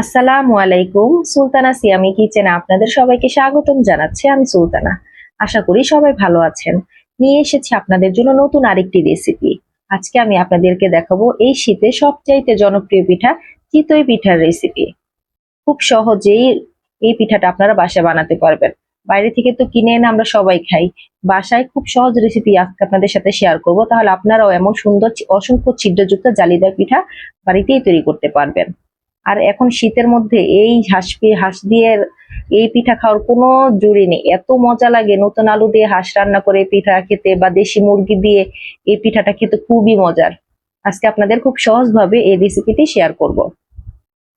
আসসালামু আলাইকুম। সুলতানা সিয়ামি কিচেনে আপনাদের সবাইকে স্বাগতম জানাচ্ছি। আমি সুলতানা। আশা করি সবাই ভালো আছেন। নিয়ে এসেছি আপনাদের জন্য নতুন আরেকটি রেসিপি। আজকে আমি আপনাদেরকে দেখাবো এই শীতে সবচাইতে জনপ্রিয় পিঠা চিতই পিঠার রেসিপি। খুব সহজেই এই পিঠাটা আপনারা বাসায় বানাতে পারবেন। বাইরে থেকে তো কিনে এনে আমরা সবাই খাই। বাসায় খুব সহজ রেসিপি আজকে আপনাদের সাথে শেয়ার করব। তাহলে আপনারাও এমন সুন্দর, অসংখ্য ছিদ্রযুক্ত জালিদার পিঠা বাড়িতেই তৈরি করতে পারবেন। আর এখন শীতের মধ্যে এই হাঁস হাঁস দিয়ে এই পিঠা খাওয়ার কোনো জুড়ি নেই। এত মজা লাগে নতুন আলু দিয়ে হাঁস রান্না করে পিঠা খেতে বা দেশি মুরগি দিয়ে এই পিঠাটা খেতে খুবই মজার। আজকে আপনাদের খুব সহজভাবে এই রেসিপিটি শেয়ার করব।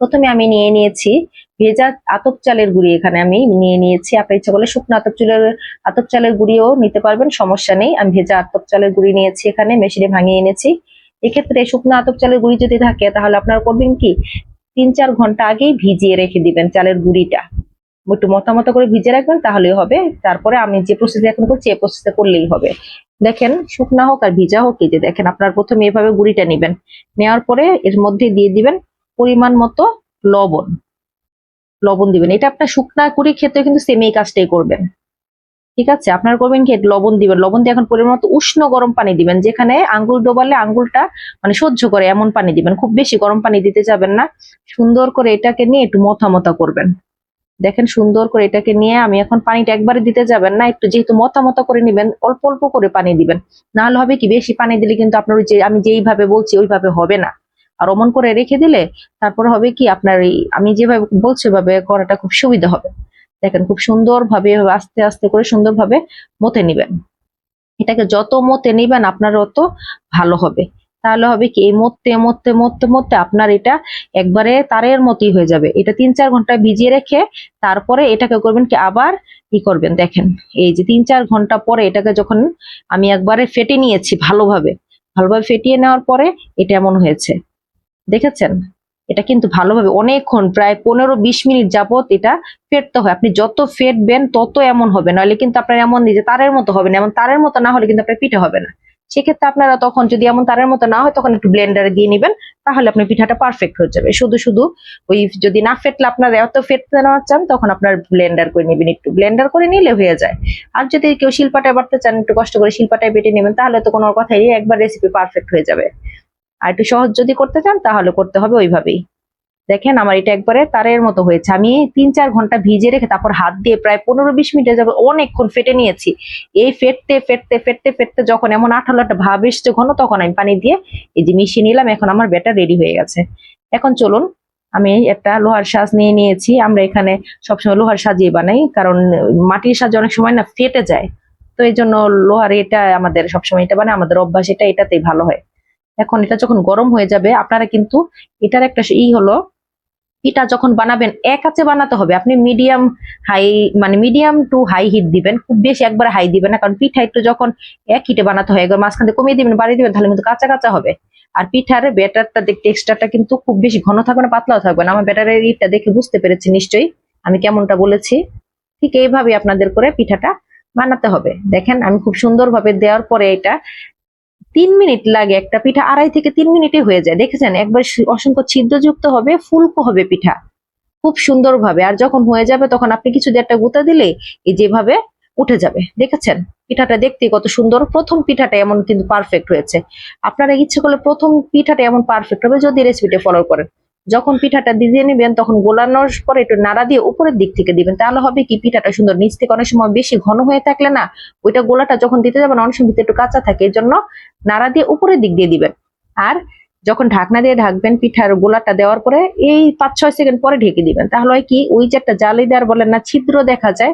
প্রথমে আমি নিয়ে নিয়েছি ভেজা আতপ চালের গুঁড়ি। এখানে আমি নিয়ে নিয়েছি। আপনার ইচ্ছা করলে শুকনো আতপ চালের আতপ চালের গুঁড়িও নিতে পারবেন, সমস্যা নেই। আমি ভেজা আতপ চালের গুঁড়ি নিয়েছি এখানে, মেশিনে ভাঙিয়ে এনেছি। এক্ষেত্রে শুকনো আতপ চালের গুঁড়ি যদি থাকে, তাহলে আপনারা করবেন কি? তিন চার ঘণ্টা আগেই ভিজিয়ে রেখে দিবেন চালের গুঁড়িটা। একটু মতো করে ভিজিয়ে রাখবেন, তাহলেই হবে। তারপরে আমি যে প্রসেস এখন করছি, এই প্রসেসে করলেই হবে। দেখেন, শুকনা হোক আর ভিজা হোক যে দেখেন, আপনার প্রথমে এভাবে গুঁড়িটা নেবেন। নেওয়ার পরে এর মধ্যে দিয়ে দিবেন পরিমাণ মতো লবণ। লবণ দিবেন। এটা আপনার শুকনা কুড়ি খেতে কিন্তু সেম এই কাজটাই করবেন। ঠিক আছে? আপনার করবেন কি? লবণ দিবেন। লবণ দিয়ে এখন পরিমাণ মতো উষ্ণ গরম পানি দিবেন। যেখানে আঙ্গুল ডোবালে আঙ্গুলটা মানে সহ্য করে, এমন পানি দিবেন। খুব বেশি গরম পানি দিতে যাবেন না। সুন্দর করে এটাকে নিয়ে একটু মথা মথা করবেন। দেখেন সুন্দর করে এটাকে নিয়ে আমি এখন পানিটা একবারে দিতে যাবেন না। একটু যেহেতু মতা মতা করে নিবেন, অল্প অল্প করে পানি দিবেন। নাহলে হবে কি, বেশি পানি দিলে কিন্তু আপনার যে আমি যেইভাবে বলছি ওইভাবে হবে না। আর অমন করে রেখে দিলে তারপর হবে কি, আপনার এই আমি যেভাবে বলছি ওইভাবে করাটা খুব সুবিধা হবে। দেখেন খুব সুন্দর ভাবে আস্তে আস্তে করে সুন্দর ভাবে মতে নিবেন। এটাকে যত মতে নিবেন আপনার অত ভালো হবে। তাহলে হবে কি, এই মরতে মরতে মরতে মরতে আপনার এটা একবারে তারের মতোই হয়ে যাবে। এটা তিন চার ঘণ্টা ভিজিয়ে রেখে তারপরে এটাকে করবেন কি, আবার কি করবেন। দেখেন, এই যে তিন চার ঘণ্টা পরে এটাকে যখন আমি একবারে ফেটে নিয়েছি ভালোভাবে ভালোভাবে ফেটিয়ে নেওয়ার পরে এটা এমন হয়েছে। দেখেছেন? এটা কিন্তু ভালোভাবে অনেকক্ষণ প্রায় পনেরো বিশ মিনিট যাবত এটা ফেটতে হয়। আপনি যত ফেটবেন তত এমন হবে নাহলে কিন্তু আপনার এমন নিজে তারের মতো হবে না, এমন তারের মতো না হলে কিন্তু আপনার পিঠে হবে না। সেক্ষেত্রে আপনারা তখন যদি এমন তারের মতো না হয় তখন একটু ব্লেন্ডারে দিয়ে নেবেন, তাহলে আপনার পিঠাটা পারফেক্ট হয়ে যাবে। শুধু শুধু ওই যদি না ফেটলে আপনার এত ফেটতে নেওয়া চান, তখন আপনার ব্লেন্ডার করে নেবেন একটু। ব্লেন্ডার করে নিলে হয়ে যায়। আর যদি কেউ শিল্পাটায় বাড়তে চান, একটু কষ্ট করে শিল্পাটায় বেটে নেবেন, তাহলে তো কোনো কথাই একবার রেসিপি পারফেক্ট হয়ে যাবে। আর একটু সহজ যদি করতে চান, তাহলে করতে হবে ওইভাবেই। দেখেন আমার এটা একবারে তারের মতো হয়েছে। আমি তিন চার ঘণ্টা ভিজে রেখে তারপর হাত দিয়ে প্রায় পনেরো বিশ মিনিটে যাবে অনেকক্ষণ ফেটে নিয়েছি। এই ফেটতে ফেটতে ফেটতে ফেটতে যখন এমন আঠালো একটা ভাব এসছে ঘন, তখন আমি পানি দিয়ে এই যে মিশিয়ে নিলাম, এখন আমার ব্যাটার রেডি হয়ে গেছে। এখন চলুন, আমি একটা লোহার সাজ নিয়ে নিয়েছি। আমরা এখানে সবসময় লোহার সাজিয়ে বানাই, কারণ মাটির সাজ অনেক সময় না ফেটে যায়। তো এই জন্য লোহার এটা আমাদের সবসময় এটা বানায় আমাদের অভ্যাস এটা এটাতেই ভালো হয়। এখন এটা যখন গরম হয়ে যাবে, আপনারা কিন্তু এটার একটা ই হলো পিঠা যখন বানাবেন, এক আছে বানাতে হবে। আপনি মিডিয়াম হাই মানে মিডিয়াম টু হাই হিট দিবেন, খুব বেশি একবার হাই দিবেন না, কারণ পিঠা একটু যখন এক হিটে বানাতে হয়, একবার মাঝখান থেকে কমিয়ে দিবেন, বাড়িয়ে দিবেন, তাহলে কিন্তু কাঁচা কাঁচা হবে। আর পিঠার ব্যাটারটা দেখতে টেক্সচারটা কিন্তু খুব বেশি ঘন থাকবে না, পাতলাও থাকবে না। আমার ব্যাটারের ইটটা দেখে বুঝতে পেরেছি নিশ্চয়ই। আমি কেমনটা বলেছি? ঠিক এইভাবে আপনাদের করে পিঠাটা বানাতে হবে। দেখেন, আমি খুব সুন্দরভাবে দেওয়ার পরে এটা তিন মিনিট লাগে একটা পিঠা, আড়াই থেকে তিন মিনিটে হয়ে যায়। দেখেছেন? একবার অসংখ্য ছিদ্রযুক্ত হবে, ফুলকো হবে পিঠা। খুব সুন্দরভাবে। আর যখন হয়ে যাবে, তখন আপনি কিছু দিয়ে একটা গুঁতা দিলে এই যেভাবে উঠে যাবে। দেখেছেন? পিঠাটা দেখতে কত সুন্দর। প্রথম পিঠাটা এমন কিন্তু পারফেক্ট হয়েছে। আপনারা ইচ্ছে করলে প্রথম পিঠাটা এমন পারফেক্ট হবে যদি রেসিপিটা ফলো করেন। যখন পিঠাটা দিয়ে নেবেন, তখন গোলানোর পরে একটু নাড়া দিয়ে উপরের দিক থেকে দিবেন। তাহলে হবে কি, পিঠাটা সুন্দর নিচ থেকে অনেক সময় বেশি ঘন হয়ে থাকলে না, ওইটা গোলাটা যখন দিতে যাবেন, অনেক সময় ভিতরে একটু কাঁচা থাকে এই জন্য নাড়া দিয়ে উপরের দিক দিয়ে দিবেন। আর যখন ঢাকনা দিয়ে ঢাকবেন পিঠার গোলাটা দেওয়ার পরে, এই পাঁচ ছয় সেকেন্ড পরে ঢেকে দিবেন। তাহলে হয় কি, ওই যে একটা জালিদার বলেন না, ছিদ্র দেখা যায়,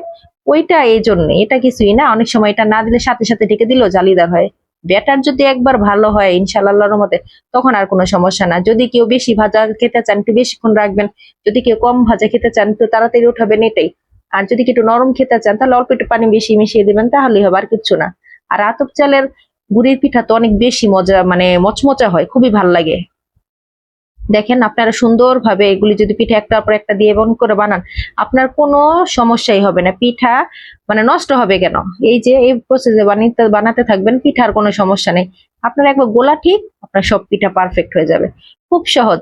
ওইটা এই জন্য, এটা কিছুই না, অনেক সময় এটা না দিলে সাথে সাথে ঢেকে দিলেও জালিদার হয়। ব্যাটার যদি একবার ভালো হয়, ইনশাআল্লাহর মতে তখন আর কোনো সমস্যা না। যদি কেউ বেশি ভাজা খেতে চান, একটু বেশিক্ষণ রাখবেন। যদি কেউ কম ভাজা খেতে চান, একটু তাড়াতাড়ি উঠাবেন এটাই। আর যদি একটু নরম খেতে চান, তাহলে অল্প একটু পানি বেশি মিশিয়ে দেবেন, তাহলেই হবে, আর কিচ্ছু না। আর আতপ চালের গুড়ির পিঠা তো অনেক বেশি মজা মানে মচমচা হয়, খুবই ভালো লাগে। দেখেন আপনারা সুন্দরভাবে এগুলি যদি পিঠা একটার পর একটা দিয়ে বন করে বানান, আপনার কোনো সমস্যাই হবে না। পিঠা মানে নষ্ট হবে কেন? এই যে, এই প্রসেসে বানাতে বানাতে থাকবেন, পিঠার কোনো সমস্যা নেই। আপনার একবার গোলা ঠিক, আপনার সব পিঠা পারফেক্ট হয়ে যাবে। খুব সহজ,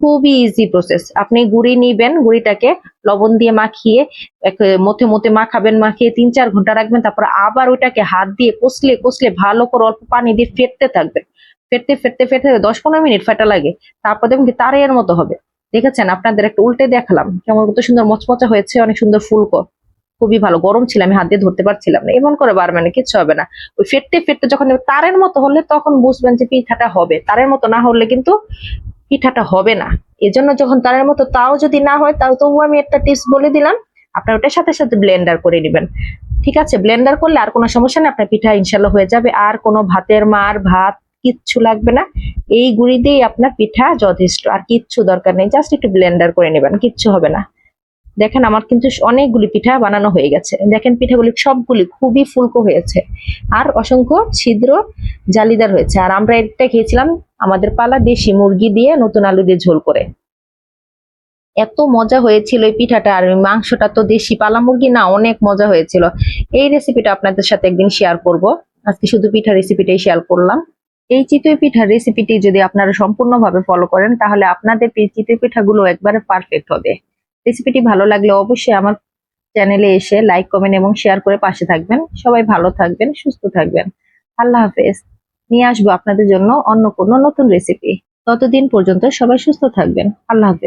খুবই ইজি প্রসেস আপনি গুড়ি নিবেন, গুড়িটাকে লবণ দিয়ে মাখিয়ে, এক মতে মতে মাখাবেন, মাখিয়ে তিন চার ঘণ্টা রাখবেন, তারপর আবার ওইটাকে হাত দিয়ে কষলে কষলে ভালো করে অল্প পানি দিয়ে ফেটতে থাকবেন ফেটতে ফেটতে ফেটতে দশ পনেরো মিনিট ফেটা লাগে। তারপর দেখবেন কি তারের মতো হবে। দেখেছেন? আপনাদের একটা উল্টে দেখালাম। কেমন কত সুন্দর মচমচা হয়েছে, অনেক সুন্দর ফুলকো খুবই ভালো। গরম ছিল, আমি হাত দিয়ে ধরতে পারছিলাম না। এমন করে বার মানে কিচ্ছু হবে না। ওই ফেটতে ফেটতে যখন তারের মতো হলে তখন বুঝবেন যে পিঠাটা হবে। তারের মতো না হলে কিন্তু পিঠাটা হবে না। এজন্য যখন তারের মতো তাও যদি না হয়, তাও তবু আমি একটা টিপস বলে দিলাম। আপনার ওটার সাথে সাথে ব্লেন্ডার করে নেবেন। ঠিক আছে? ব্লেন্ডার করলে আর কোনো সমস্যা নেই। আপনার পিঠা ইনশাল্লাহ হয়ে যাবে। আর কোনো ভাতের মার, ভাত কিচ্ছু লাগবে না। এই গুঁড়ি দিয়েই আপনার পিঠা যথেষ্ট, আর কিচ্ছু দরকার নেই। জাস্ট একটু ব্লেন্ডার করে নেবেন, কিচ্ছু হবে না। দেখেন আমার কিন্তু অনেকগুলি পিঠা বানানো হয়ে গেছে। দেখেন পিঠাগুলি সবগুলি খুবই ফুলকো হয়েছে। আর অসংখ্য ছিদ্র জালিদার হয়েছে। আর আমরা এটা খেয়েছিলাম আমাদের পালা দেশি মুরগি দিয়ে নতুন আলু দিয়ে ঝোল করে। এত মজা হয়েছিল এই পিঠাটা, আর মাংসটা তো দেশি পালা মুরগি না, অনেক মজা হয়েছিল। এই রেসিপিটা আপনাদের সাথে একদিন শেয়ার করব। আজকে শুধু পিঠা রেসিপিটাই শেয়ার করলাম। এই চিতই পিঠার রেসিপিটি যদি আপনারা সম্পূর্ণভাবে ফলো করেন, তাহলে আপনাদের চিতই পিঠাগুলো একবারে পারফেক্ট হবে। রেসিপিটি ভালো লাগলে অবশ্যই আমার চ্যানেলে এসে লাইক কমেন্ট এবং শেয়ার করে পাশে থাকবেন। সবাই ভালো থাকবেন, সুস্থ থাকবেন। আল্লাহ হাফেজ। নিয়ে আসব আপনাদের জন্য অন্য কোনো নতুন রেসিপি ততদিন পর্যন্ত সবাই সুস্থ থাকবেন। আল্লাহ হাফেজ।